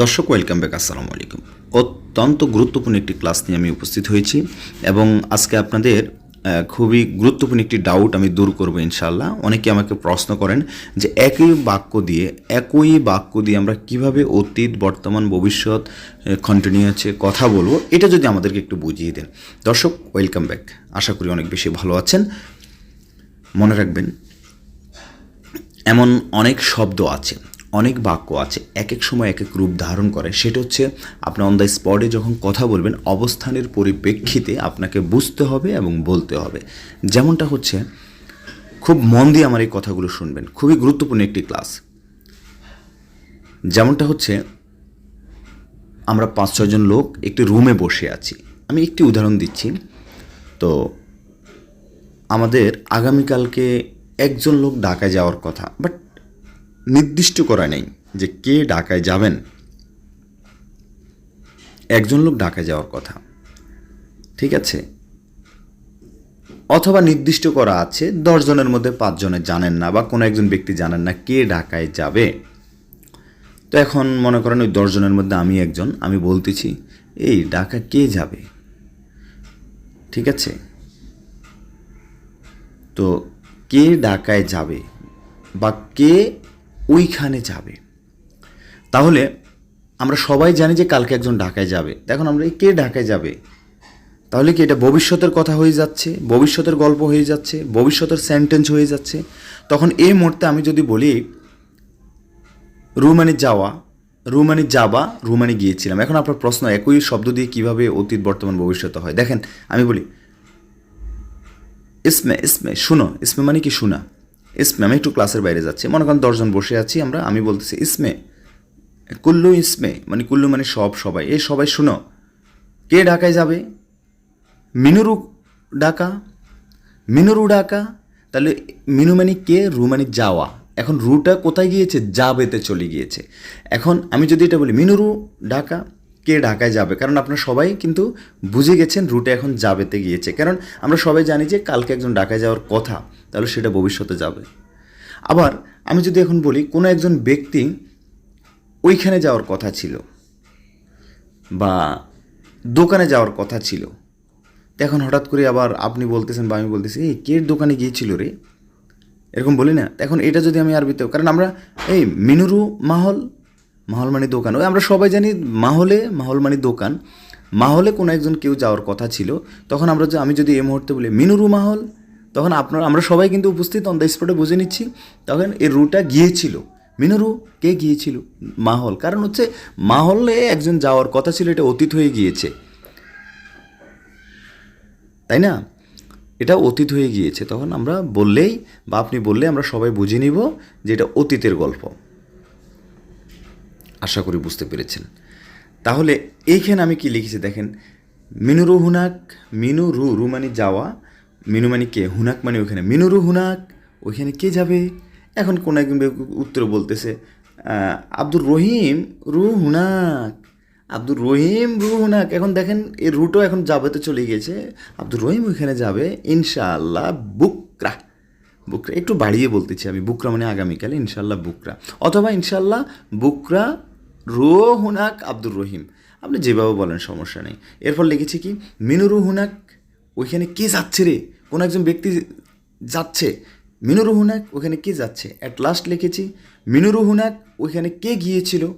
দর্শক welcome back আসসালামু আলাইকুম। অত্যন্ত গুরুত্বপূর্ণ একটি ক্লাস নিয়ে আমি উপস্থিত হয়েছি এবং আজকে আপনাদের খুবই গুরুত্বপূর্ণ একটি ডাউট আমি দূর করব ইনশাল্লাহ অনেকে আমাকে প্রশ্ন করেন যে একই বাক্য দিয়ে, একই বাক্য দিয়ে আমরা কীভাবে অতীত, বর্তমান, ভবিষ্যৎ কন্টিনিউ হচ্ছে কথা বলব, এটা যদি আমাদেরকে একটু বুঝিয়ে দেন। দর্শক ওয়েলকাম ব্যাক আশা করি অনেক বেশি ভালো আছেন। মনে রাখবেন, এমন অনেক শব্দ আছে অনেক বাক্য আছে এক এক সময় এক এক রূপ ধারণ করে। সেটা হচ্ছে আপনি অন দ্য স্পটে যখন কথা বলবেন, অবস্থানের পরিপ্রেক্ষিতে আপনাকে বুঝতে হবে এবং বলতে হবে। যেমনটা হচ্ছে, খুব মন দিয়ে আমার এই কথাগুলো শুনবেন। খুবই গুরুত্বপূর্ণ একটি ক্লাস। যেমনটা হচ্ছে, আমরা পাঁচ ছজন লোক একটি রুমে বসে আছি। আমি একটি উদাহরণ দিচ্ছি। তো, আমাদের আগামীকালকে একজন লোক ঢাকায় যাওয়ার কথা বাট নির্দিষ্ট করা নেই যে কে ঢাকায় যাবেন। একজন লোক ঢাকায় যাওয়ার কথা। ঠিক আছে? অথবা নির্দিষ্ট করা আছে দশজনের মধ্যে পাঁচজনে জানেন না বা কোনো একজন ব্যক্তি জানেন না কে ঢাকায় যাবে। তো এখন মনে করেন ওই দশজনের মধ্যে আমি একজন, আমি বলতেছি, এই ঢাকা কে যাবে? ঠিক আছে? তো কে ঢাকায় যাবে বা কে ওইখানে যাবে। তাহলে আমরা সবাই জানি যে কালকে একজন ঢাকায় যাবে। এখন আমরা কে ঢাকায় যাবে? তাহলে কি এটা ভবিষ্যতের কথা হয়ে যাচ্ছে? ভবিষ্যতের গল্প হয়ে যাচ্ছে? ভবিষ্যতের সেন্টেন্স হয়ে যাচ্ছে? তখন এই মুহূর্তে আমি যদি বলি, রুমানি যাওয়া, রুমানি যাবা, রুমানি গিয়েছিলাম। এখন আপনার প্রশ্ন, একই শব্দ দিয়ে কীভাবে অতীত, বর্তমান, ভবিষ্যৎ হয়? দেখেন, আমি বলি, ইসমে ইসমে, শুনো, ইসমে মানে কি শোনা? ইসমে, আমি একটু ক্লাসের বাইরে যাচ্ছি। মনে করেন দশজন বসে আছি আমরা, আমি বলতেছি, ইসমে, কুল্লু ইসমে। মানে কুল্লু মানে সব সবাই। এই সবাই শুনো, কে ঢাকায় যাবে? মিনুরু ডাকা মিনুরু ডাকা তাহলে মিনু মানে কে, রু মানে যাওয়া। এখন রুটা কোথায় গিয়েছে? যাবেতে চলে গিয়েছে। এখন আমি যদি এটা বলি, মিনুরু ঢাকা? কে ঢাকায় যাবে? কারণ আপনারা সবাই কিন্তু বুঝে গেছেন রুটে এখন যাবেতে গিয়েছে। কারণ আমরা সবাই জানি যে কালকে একজন ঢাকায় যাওয়ার কথা, তাহলে সেটা ভবিষ্যতে যাবে। আবার আমি যদি এখন বলি, কোনো একজন ব্যক্তি ওইখানে যাওয়ার কথা ছিল বা দোকানে যাওয়ার কথা ছিল এখন হঠাৎ করে আবার আপনি বলতেছেন বা আমি বলতেছি, এই কে দোকানে গিয়েছিল রে? এরকম বলি না। এখন এটা যদি আমি আরবিতে কারণ আমরা, এই মিনুরু মাহল মাহল মানে দোকান। ওই আমরা সবাই জানি মাহলে মাহল মানে দোকান। মাহলে কোনো একজন কেউ যাওয়ার কথা ছিল। তখন আমরা আমি যদি এই মুহূর্তে বলি, মিনুরু মাহল, তখন আপনার, আমরা সবাই কিন্তু উপস্থিত অন দ্য স্পটে বুঝে নিচ্ছি। তখন এই রুটা গিয়েছিল। মিনুরু, কে গিয়েছিল? মাহল। কারণ হচ্ছে, মাহলে একজন যাওয়ার কথা ছিল, এটা অতীত হয়ে গিয়েছে। তাই না? এটা অতীত হয়ে গিয়েছে। তখন আমরা বললেই, বা আপনি বললে আমরা সবাই বুঝে নিব যে এটা অতীতের গল্প। আশা করি বুঝতে পেরেছেন। তাহলে এইখানে আমি কি লিখেছি দেখেন, মিনুরু হুনাক, মিনু রু রু মানে যাওয়া, মিনু মানে কে, হুনাক মানে ওখানে মিনুরু হুনাক, ওইখানে কে যাবে? এখন কোন একজন উত্তর বলতেছে আব্দুর রহিম রু হুনাক, আব্দুর রহিম রু হুনাক, এখন দেখেন এই রুটও এখন যাবেতে চলে গিয়েছে, আব্দুর রহিম ওইখানে যাবে, ইনশাআল্লাহ বুকরা বুকরা, একটু বাড়িয়ে বলতেছি আমি, বুকরা মানে আগামীকাল ইনশাল্লাহ বুকরা। অথবা ইনশাল্লাহ বুকরা রো হুনাক আব্দুর রহিম। আপনি যেভাবে বলেন, সমস্যা নেই। এরপর লিখেছি কি মিনুরু হুনাক ওইখানে কে যাচ্ছে রে? কোনো একজন ব্যক্তি যাচ্ছে। মিনুরু হুনাক ওখানে কে যাচ্ছে? অ্যাট লাস্ট লিখেছি মিনুরু হুনাক ওইখানে কে গিয়েছিল?